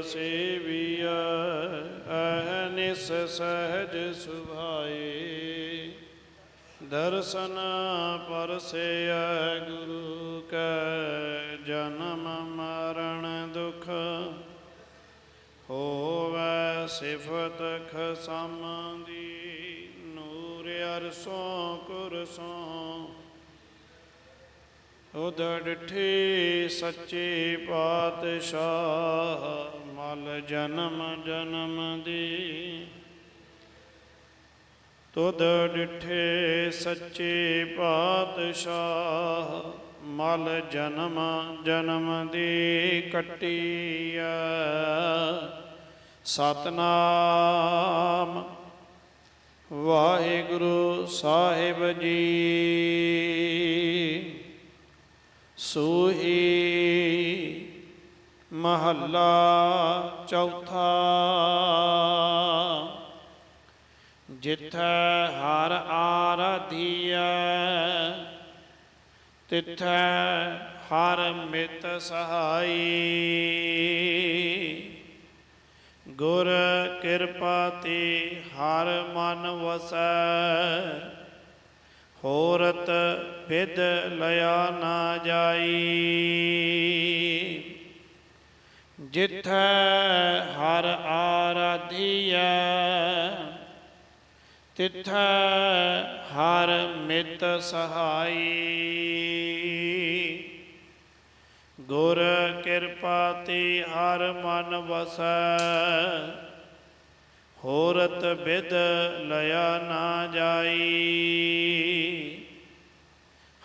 ਸੇਵੀਐ ਅਹਨਿਸ ਸਹਜ ਸੁਭਾਏ ਦਰਸ਼ਨ ਪਰਸੇਐ, ਗੁਰੂ ਕੈ ਜਨਮ ਮਰਨ ਦੁਖ। ਹੋਵੈ ਸਿਫਤ ਖਸਮ ਦੀ, ਨੂਰ ਅਰਸੋਂ ਕੁਰਸੋਂ। ਉਦ ਡਿਠੇ ਸੱਚੇ ਪਾਤਸ਼ਾਹ, ਮਲ ਜਨਮ ਜਨਮ ਦੀ। ਤੁਧ ਡਿਠੇ ਸੱਚੇ ਪਾਤਸ਼ਾਹ, ਮਲ ਜਨਮ ਜਨਮ ਦੀ ਕਟੀਆ ਸਤਨਾਮ ਵਾਹਿਗੁਰੂ ਸਾਹਿਬ ਜੀ। ਸੋਹੀ ਮਹੱਲਾ ਚੌਥਾ। ਜਿੱਥੈ ਹਰ ਆਰਾਧੀਐ ਤਿਥੈ ਹਰ ਮਿਤ ਸਹਾਈ। ਗੁਰ ਕਿਰਪਾ ਤੇ ਹਰ ਮਨ ਵਸੈ, ਹੋਰਤ ਵਿਦ ਲਿਆ ਨਾ ਜਾਈ। ਜਿਥੈ ਹਰ ਆਰਾਧੀਐ, ਤਿਥੈ ਹਰ ਮਿਤ ਸਹਾਈ। ਗੁਰ ਕਿਰਪਾ ਤੇ ਹਰ ਮਨ ਵਸੈ, ਹੋਰਤ ਬਿਦ ਲਿਆ ਨਾ ਜਾਈ।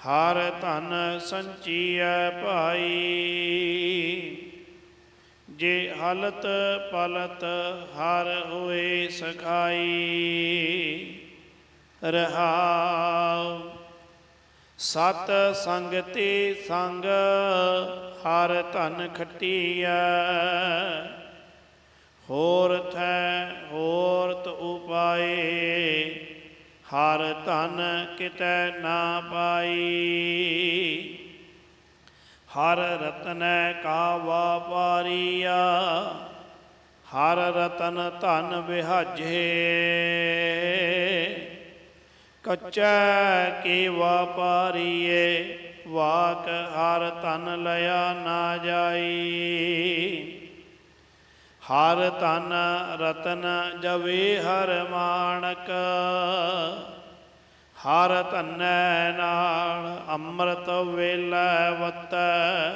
ਹਰ ਧਨ ਸੰਚੀਐ ਭਾਈ। ਜੇ ਹਲਤ ਪਲਤ ਹਰ ਹੋਏ ਸਖਾਈ, ਰਹਾਉ। ਸਤ ਸੰਗਤੀ ਸੰਗ ਹਰ ਧਨ ਖਟੀਐ। ਹੋਰ ਥੈ ਹੋਰਤ ਉਪਾਏ। ਹਰ ਧਨ ਕਿਤੈ ਨਾ ਪਾਈ। ਹਰ ਰਤਨੈ ਕਾ ਵਾਪਾਰੀਆ ਹਰ ਰਤਨ ਧਨ ਵਿਹਜੇ। ਕੱਚਾ ਕੀ ਵਾਪਾਰੀਏ ਵਾਕ ਹਰ ਧਨ ਲਿਆ ਨਾ ਜਾਈ। ਹਰ ਧਨ ਰਤਨ ਜਵੇ ਹਰ ਮਾਣਕ, ਹਰ ਧਨੈ ਨਾਲ ਅੰਮ੍ਰਿਤ ਵੇਲੇ ਵਤੈ,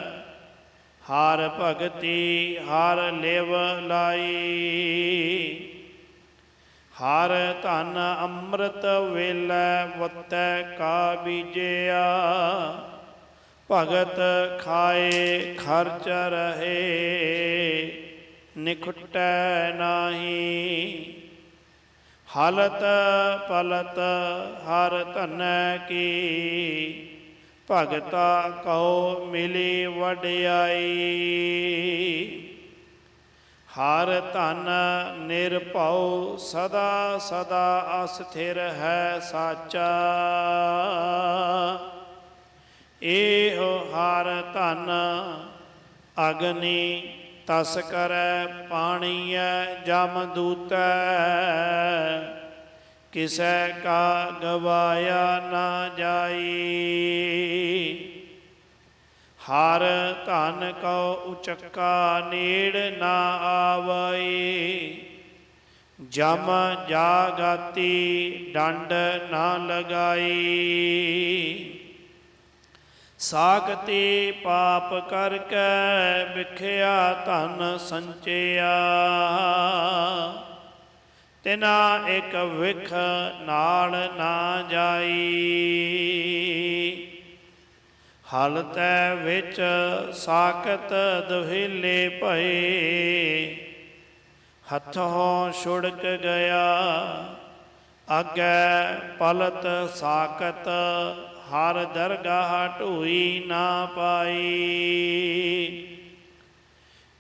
ਹਰ ਭਗਤੀ ਹਰ ਲਿਵ ਲਾਈ। ਹਰ ਧਨ ਅੰਮ੍ਰਿਤ ਵੇਲੇ ਵਤੈ ਕਾ ਬੀਜਿਆ, ਭਗਤ ਖਾਏ ਖਰਚ ਰਹੇ। ਨਿਖਟੈ ਨਾਹੀ। ਹਲਤ ਪਲਤ ਹਰ ਧਨੈ ਕੀ। ਭਗਤਾ ਕਉ ਮਿਲੀ ਵਡਿਆਈ। ਹਰ ਧਨ ਨਿਰਭਉ ਸਦਾ ਸਦਾ ਅਸਥਿਰ ਹੈ ਸਾਚਾ। ਇਹੋ ਹਰ ਧਨ ਅਗਨੀ ਤਸ ਕਰੈ ਪਾਣੀਐ, ਜਮ ਦੂਤੈ। ਕਿਸੈ ਕਾ ਗਵਾਇਆ ਨਾ ਜਾਈ। ਹਰ ਧਨ ਕਉ ਉਚਕਾ ਨੇੜ ਨਾ ਆਵਈ। ਜਮ ਜਾਗਾਤੀ ਡੰਡ ਨਾ ਲਗਾਈ। ਸਾਗਤੀ ਪਾਪ ਕਰਕੇ ਵਿਖਿਆ ਧਨ ਸੰਚਿਆ। ਤਿਨਾ ਇੱਕ ਵਿਖ ਨਾਲ ਨਾ ਜਾਈ। ਹਲਤੈ ਵਿੱਚ ਸਾਕਤ ਦੁਹਿਲੇ ਭਏ। ਹੱਥੋਂ ਛੁੜਕ ਗਿਆ, ਅੱਗੇ ਪਲਤ ਸਾਕਤ ਹਰ ਦਰਗਾਹ ਢੋਈ ਨਾ ਪਾਈ।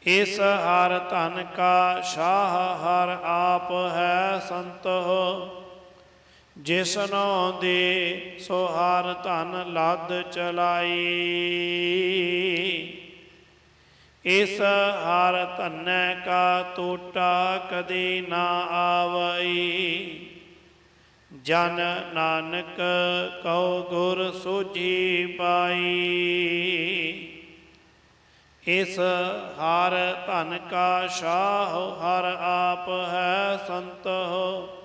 ਇਸ ਹਰ ਧਨ ਕਾ ਸ਼ਾਹ ਹਰ ਆਪ ਹੈ ਸੰਤੋ ਜਿਸਨੋ ਦੇ ਸੋ ਹਰ ਧਨ ਲੱਦ ਚਲਾਈ। ਇਸ ਹਰ ਧਨੈ ਕਾ ਟੋਟਾ ਕਦੇ ਨਾ ਆਵਈ। ਜਨ ਨਾਨਕ ਕਉ ਗੁਰ ਸੋਝੀ ਪਾਈ। ਇਸ ਹਰ ਧਨ ਕਾ ਸ਼ਾਹ ਹਰ ਆਪ ਹੈ ਸੰਤ ਹੋ।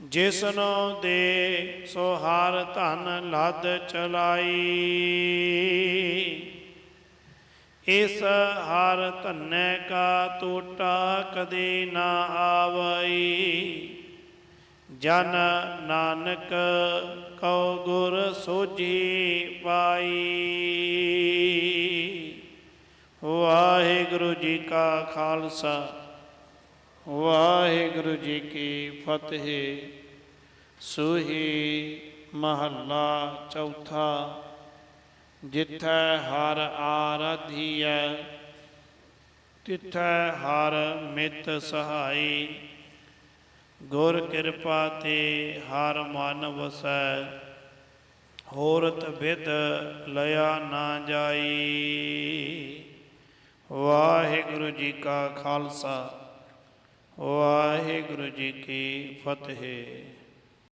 ਜਿਸਨੋ ਦੇ ਸੋ ਹਰ ਧਨ ਲੱਦ ਚਲਾਈ। ਇਸ ਹਰ ਧਨੈ ਕਾ ਟੋਟਾ ਕਦੇ ਨਾ ਆਵਈ। ਜਨ ਨਾਨਕ ਕਉ ਗੁਰ ਸੋਝੀ ਪਾਈ। ਵਾਹਿਗੁਰੂ ਜੀ ਕਾ ਖਾਲਸਾ, ਵਾਹਿਗੁਰੂ ਜੀ ਕੀ ਫਤਿਹ। ਸੋਹੀ ਮਹੱਲਾ ਚੌਥਾ, ਜਿੱਥੈ ਹਰ ਆਰਾਧੀਐ, ਤਿੱਥੈ ਹਰ ਮਿਤ ਸਹਾਈ। ਗੁਰ ਕਿਰਪਾ ਤੇ ਹਰ ਮਨ ਵਸੈ, ਹੋਰਤ ਵਿਦ ਲਿਆ ਨਾ ਜਾਈ। ਵਾਹਿਗੁਰੂ ਜੀ ਕਾ ਖਾਲਸਾ, ਵਾਹਿਗੁਰੂ ਜੀ ਕੀ ਫਤਿਹ।